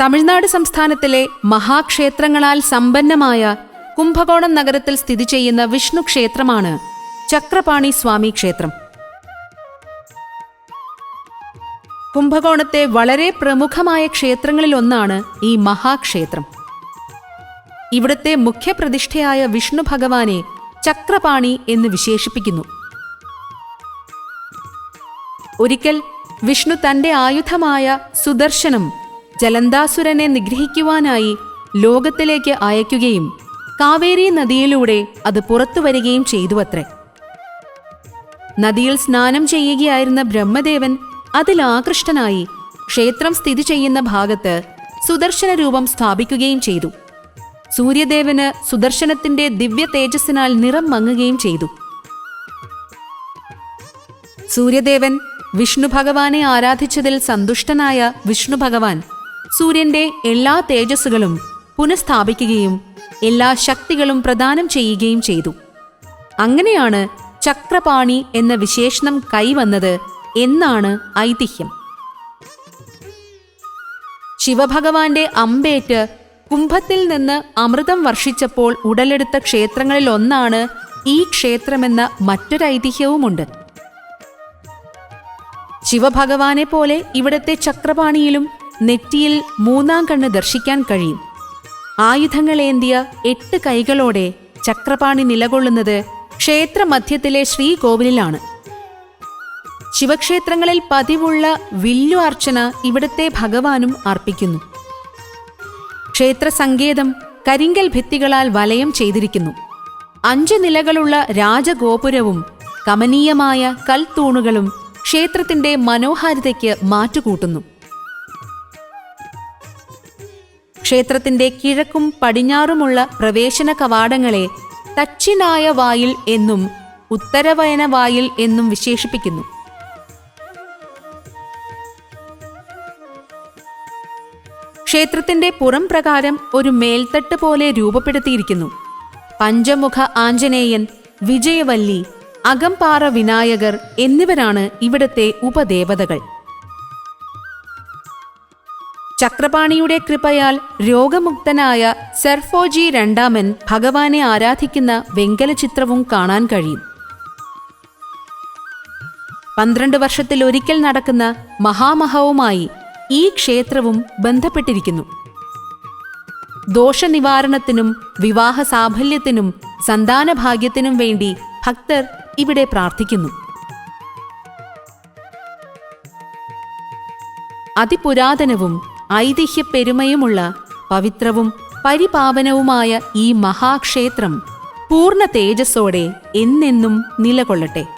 തമിഴ്നാട് സംസ്ഥാനത്തിലെ മഹാക്ഷേത്രങ്ങളാൽ സമ്പന്നമായ കുംഭകോണം നഗരത്തിൽ സ്ഥിതി ചെയ്യുന്ന വിഷ്ണു ക്ഷേത്രമാണ് ചക്രപാണി സ്വാമി ക്ഷേത്രം. കുംഭകോണത്തെ വളരെ പ്രമുഖമായ ക്ഷേത്രങ്ങളിലൊന്നാണ് ഈ മഹാക്ഷേത്രം. ഇവിടുത്തെ മുഖ്യപ്രതിഷ്ഠയായ വിഷ്ണു ഭഗവാനെ ചക്രപാണി എന്ന് വിശേഷിപ്പിക്കുന്നു. ഒരിക്കൽ വിഷ്ണു തന്റെ ആയുധമായ സുദർശനം ജലന്താസുരനെ നിഗ്രഹിക്കുവാനായി ലോകത്തിലേക്ക് അയക്കുകയും കാവേരി നദിയിലൂടെ അത് പുറത്തു വരികയും ചെയ്തു അത്ര നദിയിൽ സ്നാനം ചെയ്യുകയായിരുന്ന ബ്രഹ്മദേവൻ അതിലാകൃഷ്ടനായി ക്ഷേത്രം സ്ഥിതി ചെയ്യുന്ന ഭാഗത്ത് സുദർശന രൂപം സ്ഥാപിക്കുകയും ചെയ്തു. സൂര്യദേവന് സുദർശനത്തിന്റെ ദിവ്യ തേജസ്സിനാൽ നിറം മങ്ങുകയും ചെയ്തു. സൂര്യദേവൻ വിഷ്ണു ഭഗവാനെ ആരാധിച്ചതിൽ സന്തുഷ്ടനായ വിഷ്ണു ഭഗവാൻ സൂര്യന്റെ എല്ലാ തേജസ്സുകളും പുനഃസ്ഥാപിക്കുകയും എല്ലാ ശക്തികളും പ്രദാനം ചെയ്യുകയും ചെയ്തു. അങ്ങനെയാണ് ചക്രപാണി എന്ന വിശേഷണം കൈവന്നത് എന്നാണ് ഐതിഹ്യം. ശിവഭഗവാന്റെ അമ്പേറ്റ് കുംഭത്തിൽ നിന്ന് അമൃതം വർഷിച്ചപ്പോൾ ഉടലെടുത്ത ക്ഷേത്രങ്ങളിൽ ഒന്നാണ് ഈ ക്ഷേത്രമെന്ന മറ്റൊരു ഐതിഹ്യവുമുണ്ട്. ശിവഭഗവാനെ പോലെ ഇവിടത്തെ ചക്രപാണിയിലും നെറ്റിയിൽ മൂന്നാം കണ്ണ് ദർശിക്കാൻ കഴിയും. ആയുധങ്ങളേന്തിയ എട്ട് കൈകളോടെ ചക്രപാണി നിലകൊള്ളുന്നത് ക്ഷേത്ര മധ്യത്തിലെ ശ്രീകോവിലിലാണ്. ശിവക്ഷേത്രങ്ങളിൽ പതിവുള്ള വില്ലു അർച്ചന ഇവിടുത്തെ ഭഗവാനും അർപ്പിക്കുന്നു. ക്ഷേത്ര സങ്കേതം കരിങ്കൽ ഭിത്തികളാൽ വലയം ചെയ്തിരിക്കുന്നു. അഞ്ച് നിലകളുള്ള രാജഗോപുരവും കമനീയമായ കൽത്തൂണുകളും ക്ഷേത്രത്തിന്റെ മനോഹാരിതയ്ക്ക് മാറ്റുകൂട്ടുന്നു. ക്ഷേത്രത്തിന്റെ കിഴക്കും പടിഞ്ഞാറുമുള്ള പ്രവേശന കവാടങ്ങളെ തച്ചിനായ വായിൽ എന്നും ഉത്തരവയന വായിൽ എന്നും വിശേഷിപ്പിക്കുന്നു. ക്ഷേത്രത്തിന്റെ പുറം പ്രകാരം ഒരു മേൽത്തട്ട് പോലെ രൂപപ്പെടുത്തിയിരിക്കുന്നു. പഞ്ചമുഖ ആഞ്ജനേയൻ വിജയവല്ലി അകംപാറ വിനായകർ എന്നിവരാണ് ഇവിടത്തെ ഉപദേവതകൾ. ചക്രപാണിയുടെ കൃപയാൽ രോഗമുക്തനായ സെർഫോജി രണ്ടാമൻ ഭഗവാനെ ആരാധിക്കുന്ന വെങ്കല ചിത്രവും കാണാൻ കഴിയും. പന്ത്രണ്ട് വർഷത്തിൽ ഒരിക്കൽ നടക്കുന്ന മഹാമഹവുമായി ഈ ക്ഷേത്രവും ബന്ധപ്പെട്ടിരിക്കുന്നു. ദോഷനിവാരണത്തിനും വിവാഹ സാഫല്യത്തിനും സന്താനഭാഗ്യത്തിനും വേണ്ടി ഭക്തർ ഇവിടെ പ്രാർത്ഥിക്കുന്നു. അതിപുരാതനവും ഐതിഹ്യപ്പെരുമയുമുള്ള പവിത്രവും പരിപാവനവുമായ ഈ മഹാക്ഷേത്രം പൂർണ തേജസ്സോടെ എന്നെന്നും നിലകൊള്ളട്ടെ.